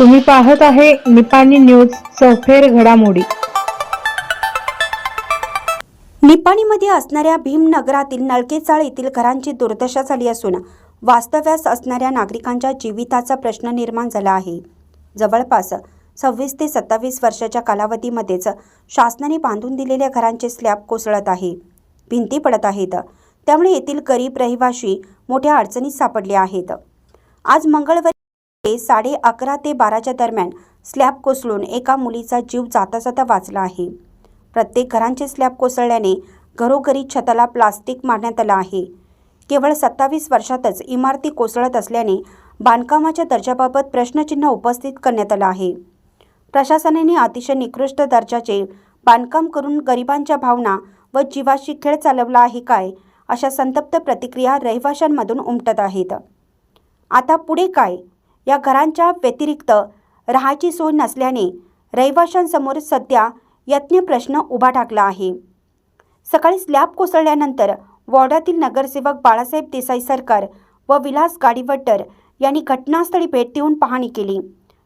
तुम्ही पाहत आहे निपाणी न्यूज सफेर घडामोडी. निपाणीमध्ये असणाऱ्या भीमनगरातील नळकेचाळ येथील घरांची दुर्दशा झाली असून वास्तव्यास असणाऱ्या नागरिकांच्या जीविताचा प्रश्न निर्माण झाला आहे. जवळपास सव्वीस ते सत्तावीस वर्षाच्या कालावधीमध्येच शासनाने बांधून दिलेल्या घरांचे स्लॅब कोसळत आहे. भिंती पडत आहेत. त्यामुळे येथील गरीब रहिवाशी मोठ्या अडचणीत सापडले आहेत. आज मंगळवारी ते साडे अकरा ते बाराच्या दरम्यान स्लॅब कोसळून एका मुलीचा जीव जाता जाता वाचला आहे. प्रत्येक घरांचे स्लॅब कोसळल्याने घरोघरी छताला प्लास्टिक मारण्यात आलं आहे. केवळ सत्तावीस वर्षातच इमारती कोसळत असल्याने बांधकामाच्या दर्जाबाबत प्रश्नचिन्ह उपस्थित करण्यात आलं आहे. प्रशासनाने अतिशय निकृष्ट दर्जाचे बांधकाम करून गरिबांच्या भावना व जीवाशी खेळ चालवला आहे काय अशा संतप्त प्रतिक्रिया रहिवाशांमधून उमटत आहेत. आता पुढे काय या घरांच्या व्यतिरिक्त राहायची सोय नसल्याने रहिवाशांसमोर सध्या यत्न प्रश्न उभा टाकला आहे. सकाळी स्लॅब कोसळल्यानंतर वॉर्डातील नगरसेवक बाळासाहेब देसाई सरकार व विलास गाडीवट्टर यांनी घटनास्थळी भेट देऊन पाहणी केली.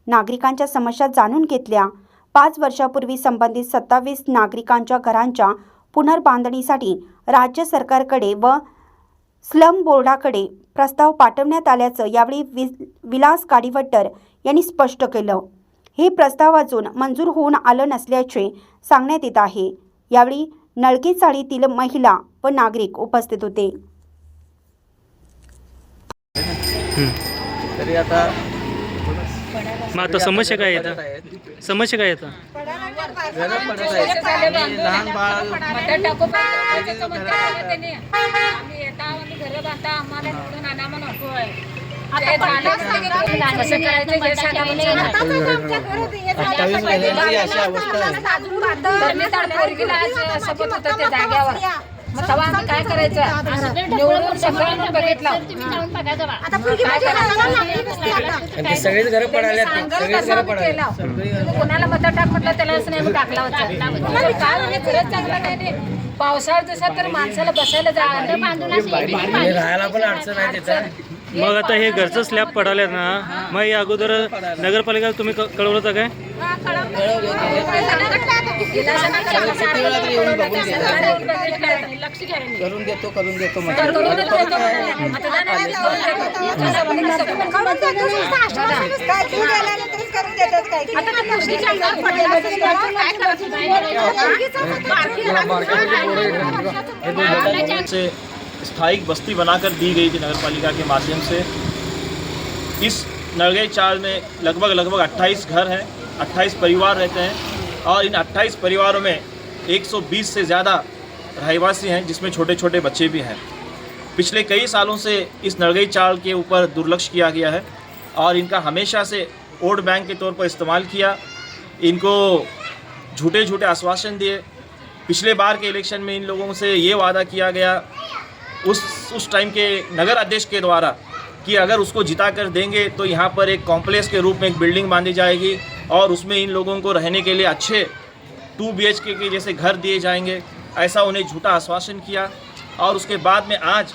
नागरिकांच्या समस्या जाणून घेतल्या. पाच वर्षापूर्वी संबंधित सत्तावीस नागरिकांच्या घरांच्या पुनर्बांधणीसाठी राज्य सरकारकडे व स्लम बोर्डाकडे प्रस्ताव पाठवण्यात आल्याचं यावेळी वि विलास गाडीवट्टर यांनी स्पष्ट केलं. हे प्रस्ताव अजून मंजूर होऊन आलं नसल्याचे सांगण्यात येत आहे. यावेळी नळके चाळीतील महिला व नागरिक उपस्थित होते. तरी आता मग आता समस्या काय. समस्या काय येतं घरं पडत आहेत आणि लहान बाळ त्यांनी आम्ही येता घरं बांधता आम्हाला निवडून आणा म्हणून हकोय. ते झालं कसं करायचं हे सांगा होतं त्या जाग्यावर मग तेव्हा आम्ही काय करायचं? निवडून सगळ्यांना बघितलं. काय करायचं? आणि ते सगळीच घरं सगळीच घरं कोणाला मत टाक म्हटलं त्यालाच नाही आम्ही टाकला होता. काय म्हणजे खरंच चांगलं नाही पावसाळ्यात दिवसात तर माणसाला बसायला जागा बांधून आणि राहायला पण अडचण आहे तिथं. मग आता हे घरचं स्लॅब पडाले ना. मग या अगोदर नगरपालिका तुम्ही क- कळवलं होतं काय? किती वेळा तरी येऊन बघून गेलं लक्ष घ्यायला करून देतो. करून देतो. से स्थायिक बस्ती बनाकर दी गई थी नगर पालिका के माध्यम से। इस नरगई चाल में लगभग लगभग 28 घर हैं 28 परिवार रहते हैं और इन 28 परिवारों में 120 से ज़्यादा रहवासी हैं, जिसमें छोटे छोटे बच्चे भी हैं। पिछले कई सालों से इस नरगई चाल के ऊपर दुर्लक्ष किया गया है और इनका हमेशा से वोट बैंक के तौर पर इस्तेमाल किया। इनको झूठे झूठे आश्वासन दिए। पिछले बार के इलेक्शन में इन लोगों से ये वादा किया गया उस उस टाइम के नगर अध्यक्ष के द्वारा कि अगर उसको जिता कर देंगे तो यहाँ पर एक कॉम्प्लेक्स के रूप में एक बिल्डिंग बांधी जाएगी और उसमें इन लोगों को रहने के लिए अच्छे टू बी के के जैसे घर दिए जाएँगे। ऐसा उन्हें झूठा आश्वासन किया और उसके बाद में आज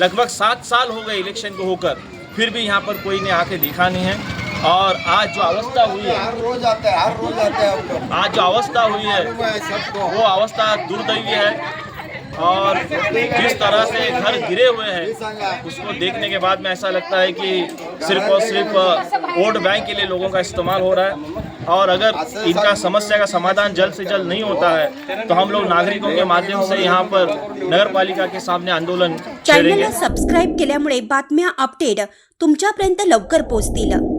लगभग सात साल हो गए इलेक्शन को होकर, फिर भी यहाँ पर कोई ने आके देखा नहीं है। और आज जो अवस्था हुई है हर रोज आते हैं हर रोज आते हैं हम आज जो अवस्था हुई है वो अवस्था दुर्दैवी है और जिस तरह से घर गिरे हुए हैं उसको देखने के बाद में ऐसा लगता है कि सिर्फ़ और सिर्फ़ वोट बैंक के लिए लोगों का इस्तेमाल हो रहा है और अगर इनका समस्या का समाधान जल्द से जल्द नहीं होता है तो हम लोग नागरिकों के माध्यम से यहाँ पर नगर पालिका के सामने आंदोलन चॅनलला सबस्क्राईब केल्यामुळे बातम्या अपडेट तुमच्यापर्यंत लवकर पोहोचतील.